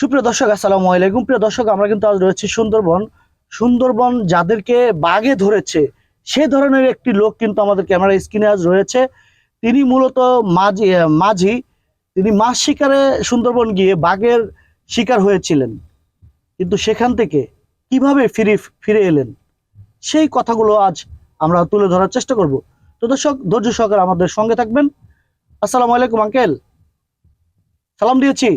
সুপ্রিয় দর্শক, আসসালামু আলাইকুম। প্রিয় দর্শক, আমরা কিন্তু আজ রয়েছি সুন্দরবন। সুন্দরবন যাদেরকে বাঘে ধরেছে, সে ধরনের একটি লোক কিন্তু আমাদের ক্যামেরা স্ক্রিনে আজ রয়েছে। তিনি মূলত মাঝি মাঝি, তিনি মাছ শিকারে সুন্দরবন গিয়ে বাঘের শিকার হয়েছিলেন। কিন্তু সেখান থেকে কীভাবে ফিরে ফিরে এলেন? সেই কথাগুলো আজ আমরা তুলে ধরার চেষ্টা করব। তো দর্শক, ধৈর্য সহকারে আমাদের সঙ্গে থাকবেন। আসসালামু আলাইকুম, আঙ্কেল। সালাম দিয়েছি।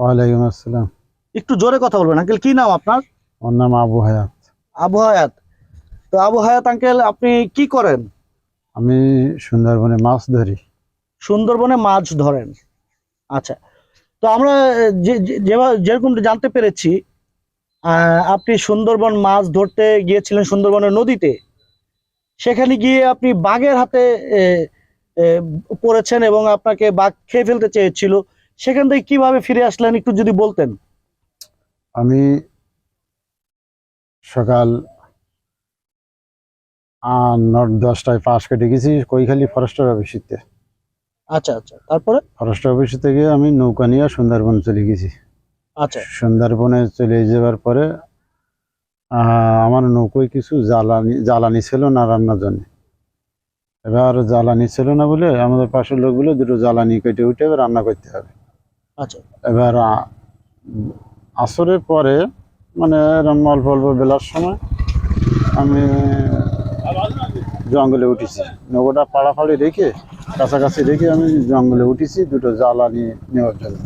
ওয়ালাইকুম আসসালাম। একটু জোরে কথা বলবেন আঙ্কেল কি নাম আপনার? আমার নাম আবু হায়াত। আবু হায়াত। তো আবু হায়াত আঙ্কেল আপনি কি করেন? আমি সুন্দরবনে মাছ ধরি। সুন্দরবনে মাছ ধরেন। আচ্ছা তো আমরা যেরকম জানতে পেরেছি আপনি সুন্দরবন মাছ ধরতে গিয়েছিলেন সুন্দরবনের নদীতে। সেখানে গিয়ে আপনি বাঘের হাতে পড়েছেন এবং আপনাকে বাঘ খেয়ে ফেলতে চেয়েছিল। সেখান থেকে কীভাবে ফিরে আসলেন একটু যদি বলতেন। আমি সকাল নট দশটায় পাশ কেটে গেছি কৈখালি ফরেস্টার অফিসিতে আচ্ছা আচ্ছা তারপরে? ফরেস্টার অফিস থেকে আমি নৌকা নিয়ে সুন্দরবন চলে গেছি। আচ্ছা। সুন্দরবনে চলে যাওয়ার পরে আমার নৌকোয় কিছু জ্বালানি জ্বালানি ছিল না রান্নার জন্য। এবার জ্বালানি ছিল না বলে আমাদের পাশের লোকগুলো দুটো জ্বালানি কেটে উঠে রান্না করতে হবে। আচ্ছা। এবার আসরের পরে মানে এরম অল্প বেলার সময়, আমি জঙ্গলে উঠেছি। নৌকোটা পাড়াফাড়ি রেখে, কাছাকাছি রেখে আমি জঙ্গলে উঠেছি, দুটো জ্বালানি নেওয়ার জন্য।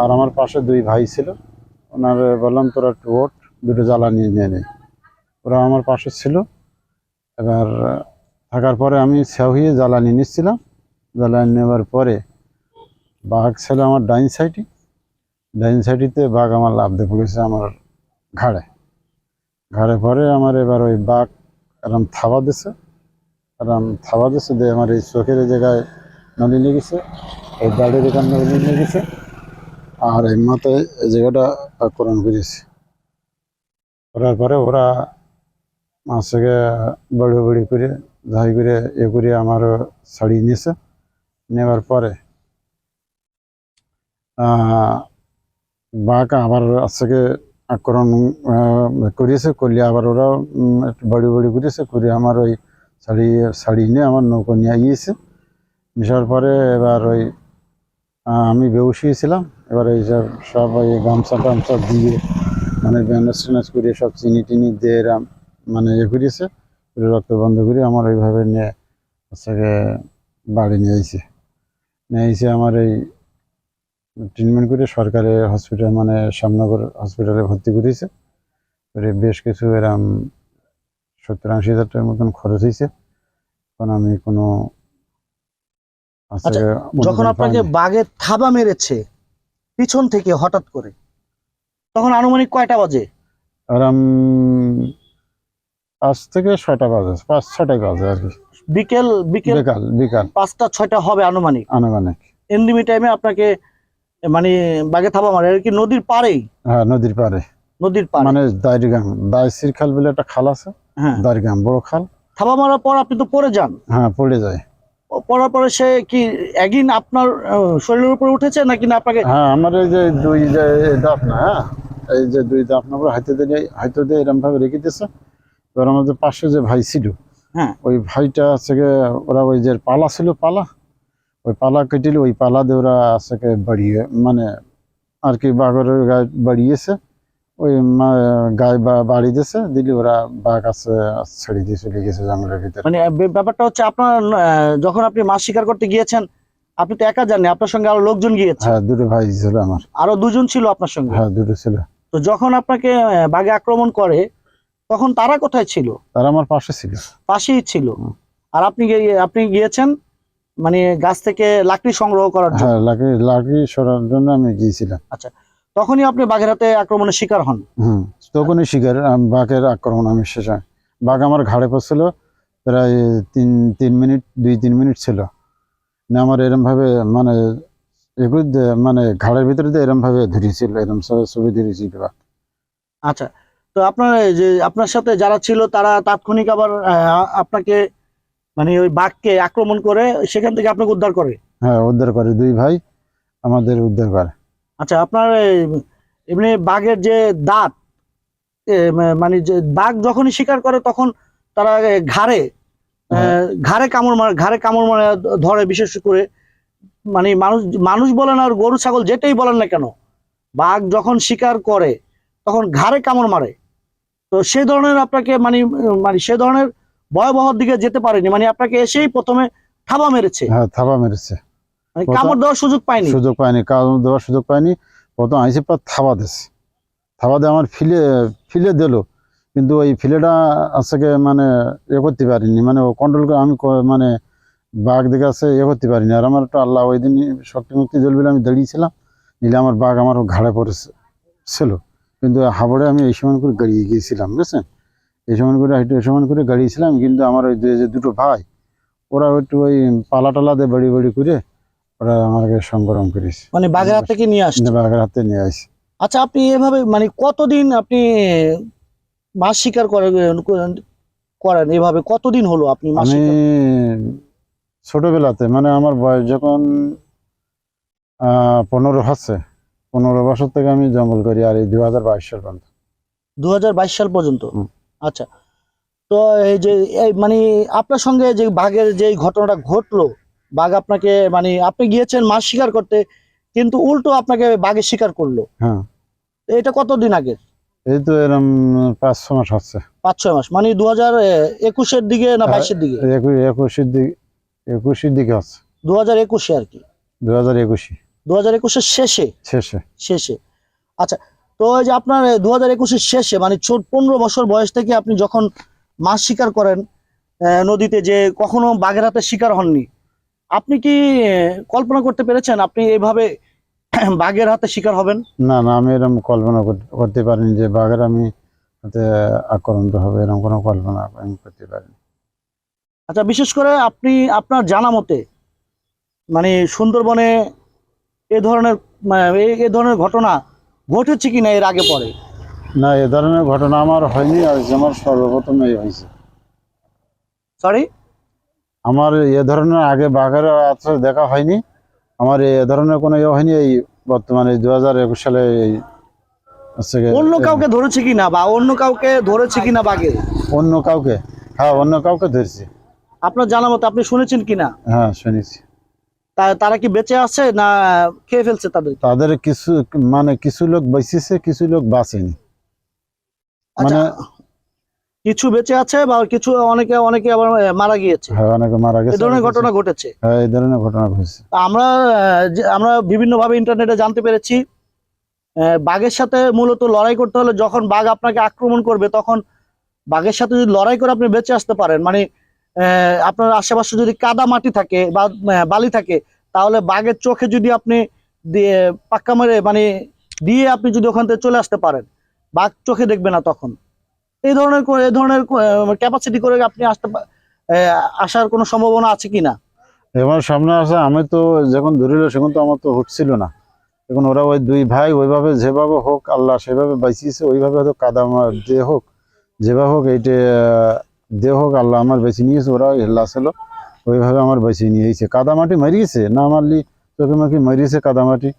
আর আমার পাশে দুই ভাই ছিল। ওনার বললাম, তোরা একটু ওট দুটো জ্বালানি নিয়ে নে ওরা আমার পাশে ছিল। এবার থাকার পরে আমি সেহিয়ে জ্বালানি নিচ্ছিলাম। জ্বালানি নেওয়ার পরে বাঘ ছিল আমার ডাইন সাইডে। ডাইন সাইডেতে বাঘ আমার লাভ দিয়ে পড়েছে আমার ঘাড়ে। ঘাড়ে পরে আমার এবার ওই বাঘ এরম থাবা দিছে। এরম থাবা দিছে দিয়ে আমার এই চোখের জায়গায় নলি লেগেছে এই দাড়ির এখানে নলি লেগেছে আর এই মাথায় এই জায়গাটা আক্রমণ করেছে। করার পরে ওরা মাছকে বড়ি বড়ি করে ধাই করে এ করে আমার ছাড়িয়ে নিয়েছে। নেওয়ার পরে বাঘ আবার আজকে আক্রমণ করিয়েছে, করলে আবার ওরা একটু বড়ি বড়ি করেছে করে আমার ওই শাড়ি শাড়ি নিয়ে আমার নৌকো নিয়ে গিয়েছে মিশার পরে এবার ওই আমি বেউসিয়েছিলাম এবার এই সব সব ওই গামছা টামছা দিয়ে মানে ব্যান্ডেজ ট্যান্ডেজ করে সব চিনি টিনি দিয়ে এরম মানে ইয়ে করিয়েছে, করে রক্ত বন্ধ করে আমার ওইভাবে নিয়ে হচ্ছে বাড়ি নিয়ে আইছে। নিয়ে আইসে আমার এই ট্রিটমেন্ট করে সরকারি হসপিটাল মানে শ্যামনগর হসপিটালে ভর্তি করেছে। করে বেশ কিছু এরম সত্তর আশি হাজার টাকার মতন খরচ হয়েছে। এখন আমি কোনো আচ্ছা, যখন আপনাকে পাইনি। বাঘে থাবা মেরেছে পিছন থেকে হঠাৎ করে তখন আনুমানিক কয়টা বাজে? এরম পাঁচ থেকে ছয়টা বাজে পাঁচ ছটায় বাজে আর কি। বিকেল বিকেল বিকাল বিকাল। পাঁচটা ছয়টা হবে আনুমানিক। আনুমানিক। এন্ডিমি টাইমে আপনাকে মানে বাঘে থাবা মারে আর কি নদীর পাড়েই? হ্যাঁ নদীর পাড়ে। নদীর পাড়ে? মানে দাইরগাম দাইসির খাল বলে একটা খাল আছে। হ্যাঁ। দাইরগাম বড় খাল। থাবা মারার পর আপনি তো পড়ে যান? হ্যাঁ পড়ে যায় পড়ার পরে সে কি একদিন আপনার শরীরের উপরে উঠেছে নাকি না আপনাকে? হ্যাঁ আমার এই যে দুই যে দাপ না হ্যাঁ এই যে দুই দাপ না হাইতে দিয়ে হাইতে দিয়ে এরম ভাবে রেখে দিয়েছে। এবার আমাদের পাশে যে ভাই ছিল হ্যাঁ। ওই ভাইটা আছে গিয়ে ওরা ওই যে পালা ছিল পালা ওই পালা কেটিল ওই পালা দিয়ে ওরা বাড়িয়ে মানে আর কি বাঘের গায়ে বাড়িয়েছে ওই মা- গায়ে বা- বাড়ি দিয়েছে দিলে ওরা বাঘ আছে ছেড়ে দিয়ে চলে গেছে জঙ্গলের ভিতরে। মানে ব্যাপারটা হচ্ছে আপনার যখন আপনি মাছ শিকার করতে গিয়েছেন আপনি তো একা জানেন আপনার সঙ্গে আরও লোকজন গিয়েছে। হ্যাঁ দুটো ভাই ছিল আমার। আরও দুজন ছিল আপনার সঙ্গে? হ্যাঁ দুটো ছিল। তো যখন আপনাকে বাঘে আক্রমণ করে তখন তারা কোথায় ছিল? তারা আমার পাশে ছিল। পাশেই ছিল। আর আপনি আপনি গিয়েছেন? মানে গাছ থেকে লাকড়ি সংগ্রহ করার জন্য? হ্যাঁ লাকি লাকি সরার জন্য আমি গিয়েছিলাম। আচ্ছা তখনই আপনি বাঘের হাতে আক্রমণের শিকার হন? হুম তখনই শিকার বাঘের আক্রমণ আমি শেষে বাঘ আমার ঘাড়ে পড়ছিল প্রায় তিন তিন মিনিট দুই তিন মিনিট ছিল। না আমার এরম ভাবে মানে এগুলো মানে ঘাড়ের ভিতরে দিয়ে এরম ভাবে ধরিয়েছিল এরম ছবি ধরিয়েছিল বাঘ। আচ্ছা তো আপনার যে আপনার সাথে যারা ছিল তারা তাৎক্ষণিক আবার আপনাকে মানে ওই বাঘকে আক্রমণ করে সেখান থেকে আপনাকে উদ্ধার করে? হ্যাঁ উদ্ধার করে দুই ভাই আমাদের উদ্ধার করে। আচ্ছা আপনার এমনি বাঘের যে দাঁত মানে যে বাঘ যখনই শিকার করে তখন তারা ঘাড়ে হ্যাঁ। ঘাড়ে কামড় মারে ঘাড়ে কামড় মারে ধরে বিশেষ করে। মানে মানুষ মানুষ বলেন আর গরু ছাগল যেটাই বলেন না কেন বাঘ যখন শিকার করে তখন ঘাড়ে কামড় মারে। তো সে ধরনের আপনাকে মানে মানে সে ধরনের ভয়াবহ দিকে যেতে পারেনি। মানে আপনাকে এসেই প্রথমে থাবা মেরেছে। হ্যাঁ থাবা মেরেছে। মানে কামড় দেওয়ার সুযোগ পায়নি। সুযোগ পাইনি কাজ দেওয়ার সুযোগ পাইনি প্রথম আইসি পর থাবা দিছে থাবা দিয়ে আমার ফিলে ফিলে দিল। কিন্তু ওই ফিলেটা আজকে মানে এ করতে পারিনি। মানে ও কন্ট্রোল করে আমি মানে বাঘ দিকে আছে এ করতে পারিনি। আর আমার একটা আল্লাহ ওই দিন শক্তি মুক্তি জ্বলবে আমি দাঁড়িয়েছিলাম। নিলে আমার বাঘ আমার ঘাড়ে পড়েছে ছিল। কিন্তু হাবড়ে আমি এই সময় করে গাড়িয়ে গিয়েছিলাম বুঝছেন? এই সময় করে এই সময় করে গাড়িয়েছিলাম কিন্তু আমার ওই যে দুটো ভাই ওরা একটু ওই পালা টালা দিয়ে বাড়ি বাড়ি করে ওরা আমাকে সংগ্রাম করেছে। মানে বাঘের হাত থেকে নিয়ে আসছে? বাঘের হাতে নিয়ে আসি আচ্ছা আপনি এভাবে মানে কতদিন আপনি মাছ শিকার করেন করেন এভাবে? কতদিন হলো আপনি আমি ছোটবেলাতে মানে আমার বয়স যখন আহ, পনেরো হচ্ছে পনেরো বছর থেকে আমি জঙ্গল করি আর এই দু হাজার বাইশ সাল পর্যন্ত। দু হাজার বাইশ সাল পর্যন্ত। আচ্ছা। তো এই যে এই মানে আপনার সঙ্গে যে বাঘের যে ঘটনাটা ঘটলো বাঘ আপনাকে মানে আপনি গিয়েছেন মাছ শিকার করতে কিন্তু উল্টো আপনাকে বাঘের শিকার করল। হ্যাঁ। এটা কতদিন আগে এই তো এরম পাঁচ ছ মাস হচ্ছে। পাঁচ ছয় মাস। মানে দু হাজার একুশের দিকে না হ্যাঁ। বাইশের দিকে? একুশের দিকে একুশের দিকে হচ্ছে। দু হাজার একুশে আর কি? দু হাজার একুশে। দু হাজার একুশের শেষে? শেষে। শেষে। আচ্ছা তো ওই যে আপনার দু হাজার একুশের শেষে মানে পনেরো বছর বয়স থেকে আপনি যখন মাছ শিকার করেন নদীতে যে কখনো বাঘের হাতে শিকার হননি আপনি কি কল্পনা করতে পেরেছেন আপনি এইভাবে বাঘের হাতে শিকার হবেন? না না আমি এরকম কল্পনা করতে পারিনি যে বাঘের আমি হাতে আক্রান্ত হবে এরকম কোনো কল্পনা আমি করতে পারিনি। আচ্ছা বিশেষ করে আপনি আপনার জানা মতে মানে সুন্দরবনে এ ধরনের এ ধরনের ঘটনা ঘটেছে কিনা এর আগে পরে? না এ ধরনের ঘটনা আমার হয়নি আর আমার সর্বপ্রথম এই হয়েছে। সরি আমার এ ধরনের আগে বাঘের আশ্রয় দেখা হয়নি আমার এ ধরনের কোনো ইয়ে হয়নি এই বর্তমানে দু হাজার একুশ সালে এই হচ্ছে অন্য কাউকে ধরেছে কি না বা অন্য কাউকে ধরেছে কি না বাঘে? অন্য কাউকে হ্যাঁ অন্য কাউকে ধরছি। আপনার জানা মতো আপনি শুনেছেন কি না? হ্যাঁ শুনেছি। তারা কি বেঁচে আছে না খেয়ে ফেলছে তাদের? তাদের কিছু মানে কিছু লোক বেঁচেছে কিছু লোক বাঁচেনি। আচ্ছা, মানে কিছু বেঁচে আছে বা কিছু অনেকে অনেকে আবার মারা গিয়েছে? হ্যাঁ অনেকে মারা গেছে এই ধরনের ঘটনা ঘটেছে? হ্যাঁ এই ধরনের ঘটনা ঘটেছে। আমরা আমরা বিভিন্ন ভাবে ইন্টারনেটে জানতে পেরেছি বাঘের সাথে মূলত লড়াই করতে হলে যখন বাঘ আপনাকে আক্রমণ করবে তখন বাঘের সাথে যদি লড়াই করে আপনি বেঁচে আসতে পারেন মানে আপনার আশেপাশে যদি কাদা মাটি থাকে বা বালি থাকে, তাহলে বাঘের চোখে যদি আপনি পাক্কা মেরে মানে দিয়ে আপনি যদি ওখান থেকে চলে আসতে পারেন, বাঘ চোখে দেখবে না তখন। এই ধরনের এই ধরনের ক্যাপাসিটি করে আপনি আসতে আসার কোনো সম্ভাবনা আছে কি না? এবার সামনে আসে, আমি তো যখন ধরিল সেখন তো আমার তো হুটছিল না। এখন ওরা ওই দুই ভাই ওইভাবে যেভাবে হোক, আল্লাহ সেভাবে বাঁচিয়েছে, ওইভাবে হয়তো কাদা দিয়ে হোক, যেভাবে হোক, এইটা দিয়ে হোক আল্লাহ আমার বেছে নিয়েছে ওরা হেল্লা ছিল ওইভাবে আমার বেছে নিয়েছে কাদামাটি মারিয়েছে? না মারলি চোখে মাখি মারিয়েছে কাদামাটি?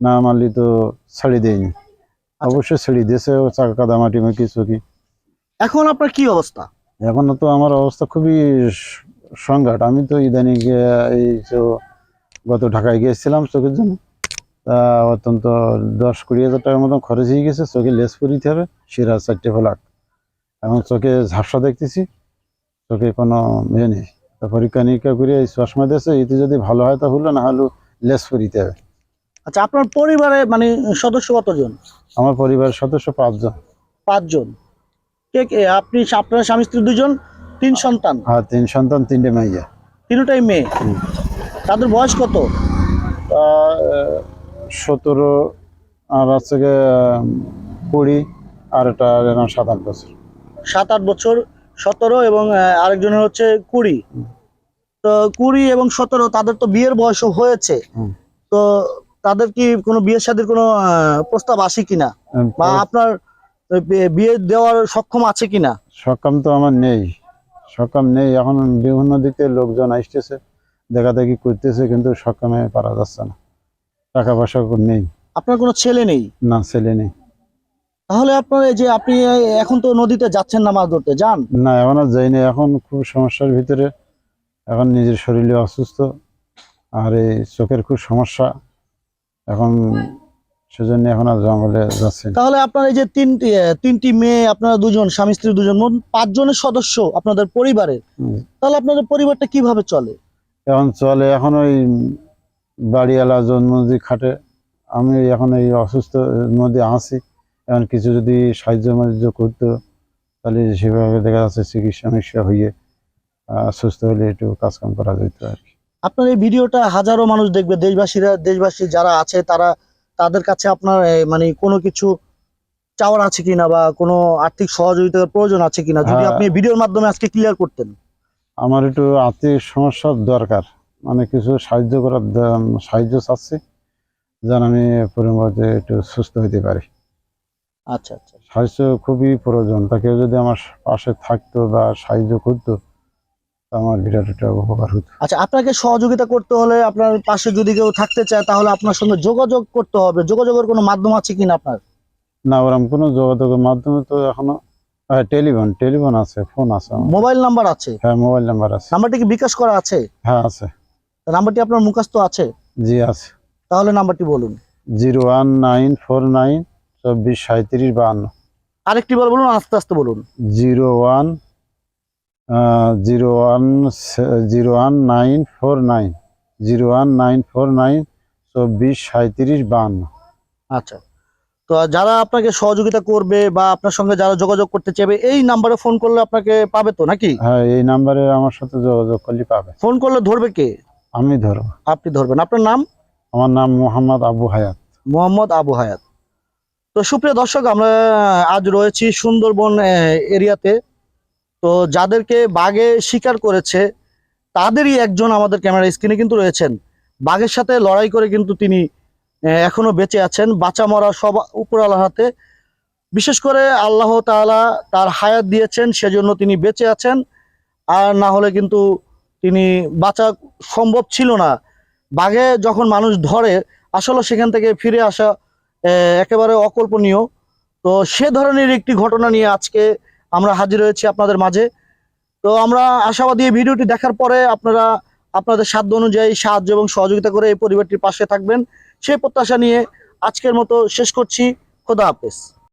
না মারলি তো ছাড়ি দেয়নি। অবশ্যই ছেড়ে দিয়েছে কাদামাটি মাখি চোখি। এখন আপনার কি অবস্থা? এখন তো আমার অবস্থা খুবই সংঘাট আমি তো ইদানিং গিয়ে- এই গত ঢাকায় গিয়েছিলাম চোখের জন্য। তা অত্যন্ত দশ কুড়ি হাজার টাকার মতন খরচ হয়ে গেছে চোখে লেস পরিতে হবে শিরা চারটে ফলাক। এখন চোখে ঝাপসা দেখতেছি। চোখে কোনো ইয়ে নেই। তা পরীক্ষা নিরীক্ষা করে এই চশমা দিয়েছে এতে যদি ভালো হয় তা হলো না হলে লেস পরিতে হবে। আচ্ছা আপনার পরিবারে মানে সদস্য কতজন? আমার পরিবারের সদস্য পাঁচজন। পাঁচজন। কে কে? আপনি আপনার স্বামী স্ত্রী দুজন তিন সন্তান? হ্যাঁ তিন সন্তান তিনটে মাইয়া তিনটাই মেয়ে। তাদের বয়স কত? সতেরো আর হচ্ছে কুড়ি আর এটা সাত আট বছর। সাত আট বছর। সতেরো এবং আরেকজনের হচ্ছে কুড়ি। তো কুড়ি এবং সতেরো তাদের তো বিয়ের বয়সও হয়েছে। তো তাদের কি কোনো বিয়ের সাথে কোনো প্রস্তাব আসে কিনা? বা আপনার বিয়ে- দেওয়ার সক্ষম আছে কিনা? সক্ষম তো আমার নেই। সক্ষম নেই। এখন বিভিন্ন দিক লোকজন আসতেছে দেখা দেখি করতেছে কিন্তু সক্ষমে পারা যাচ্ছে না। টাকা পয়সা নেই। আপনার কোনো ছেলে নেই? না ছেলে নেই। তাহলে আপনার এই যে আপনি এখন তো নদীতে যাচ্ছেন না মাছ ধরতে যান? না এখন আর যাইনি। এখন খুব সমস্যার ভিতরে। এখন নিজের শরীরে অসুস্থ। আর এই চোখের খুব সমস্যা। এখন সেজন্য এখন আর জঙ্গলে যাচ্ছি তাহলে আপনার এই যে তিনটি তিনটি মেয়ে আপনারা দুজন স্বামী স্ত্রী দুজন মোট পাঁচজনের সদস্য আপনাদের পরিবারে তাহলে আপনাদের পরিবারটা কীভাবে চলে? এখন চলে এখন ওই বাড়িওয়ালা জন্মদি খাটে। আমি এখন এই অসুস্থ নদী আছি। এখন কিছু যদি সাহায্য মাহায্য করতো তাহলে সেভাবে দেখা যাচ্ছে চিকিৎসা মিকিৎসা হয়ে সুস্থ হলে একটু কাজকাম করা যেত আর কি। আপনার এই ভিডিওটা হাজারো মানুষ দেখবে দেশবাসীরা দেশবাসী যারা আছে তারা তাদের কাছে আপনার মানে কোনো কিছু চাওয়ার আছে কিনা বা কোনো আর্থিক সহযোগিতার প্রয়োজন আছে কিনা? যদি হ্যাঁ। আপনি ভিডিওর মাধ্যমে আজকে ক্লিয়ার করতেন। আমার একটু আর্থিক সমস্যার দরকার মানে কিছু সাহায্য করার সাহায্য চাচ্ছি যেন আমি পরিমাণে একটু সুস্থ হতে পারি। আচ্ছা আচ্ছা। সাহায্য খুবই প্রয়োজন। তা কেউ যদি আমার পাশে থাকতো বা সাহায্য করতো আমার বিরাট একটা উপকার হতো। আচ্ছা আপনাকে সহযোগিতা করতে হলে আপনার পাশে যদি কেউ থাকতে চায় তাহলে আপনার সঙ্গে যোগাযোগ করতে হবে। যোগাযোগের কোনো মাধ্যম আছে কিনা আপনার? না ওরকম কোনো যোগাযোগের মাধ্যমে তো এখনও হ্যাঁ টেলিফোন টেলিফোন আছে ফোন আছে মোবাইল নাম্বার আছে? হ্যাঁ মোবাইল নাম্বার আছে। নাম্বারটি কি বিকাশ করা আছে? হ্যাঁ আছে। নাম্বারটি আপনার মুখস্থ আছে? জি আছে। তাহলে নাম্বারটি বলুন। Zero one nine four nine চব্বিশ সাঁত্রিশ বাহান্ন। আরেকটি বার বলুন আস্তে আস্তে বলুন। Zero one zero one zero one nine four nine. Zero one nine four nine চব্বিশ সাঁত্রিশ বাহান্ন। আচ্ছা। তো যারা আপনাকে সহযোগিতা করবে বা আপনার সঙ্গে যারা যোগাযোগ করতে চাইবে এই নাম্বারে ফোন করলে আপনাকে পাবে তো নাকি? হ্যাঁ এই নাম্বারে আমার সাথে যোগাযোগ করলে পাবে। ফোন করলে ধরবে কে? আমি ধরবো। আপনি ধরবেন। আপনার নাম? আমার নাম মোহাম্মদ আবু হায়াত। মোহাম্মদ আবু হায়াত। তো সুপ্রিয় দর্শক আমরা আজ রয়েছি সুন্দরবন এরিয়াতে। তো যাদেরকে বাঘে শিকার করেছে তাদেরই একজন আমাদের ক্যামেরা স্ক্রিনে কিন্তু রয়েছেন। বাঘের সাথে লড়াই করে কিন্তু তিনি আহ, এখনও বেঁচে আছেন। বাঁচা মরা সব উপরওয়ালার হাতে। বিশেষ করে আল্লাহ তাআলা তার হায়াত দিয়েছেন সেজন্য তিনি বেঁচে আছেন। আর না হলে কিন্তু তিনি বাঁচা সম্ভব ছিল না। বাঘে যখন মানুষ ধরে আসলে সেখান থেকে ফিরে আসা একেবারে অকল্পনীয়। তো সে ধরনের একটি ঘটনা নিয়ে আজকে আমরা হাজির হয়েছি আপনাদের মাঝে। তো আমরা আশাবাদী ভিডিওটি দেখার পরে আপনারা আপনাদের সাধ্য অনুযায়ী সাহায্য এবং সহযোগিতা করে এই পরিবারটির পাশে থাকবেন। সেই প্রত্যাশা নিয়ে আজকের মতো শেষ করছি। খোদা হাফেজ।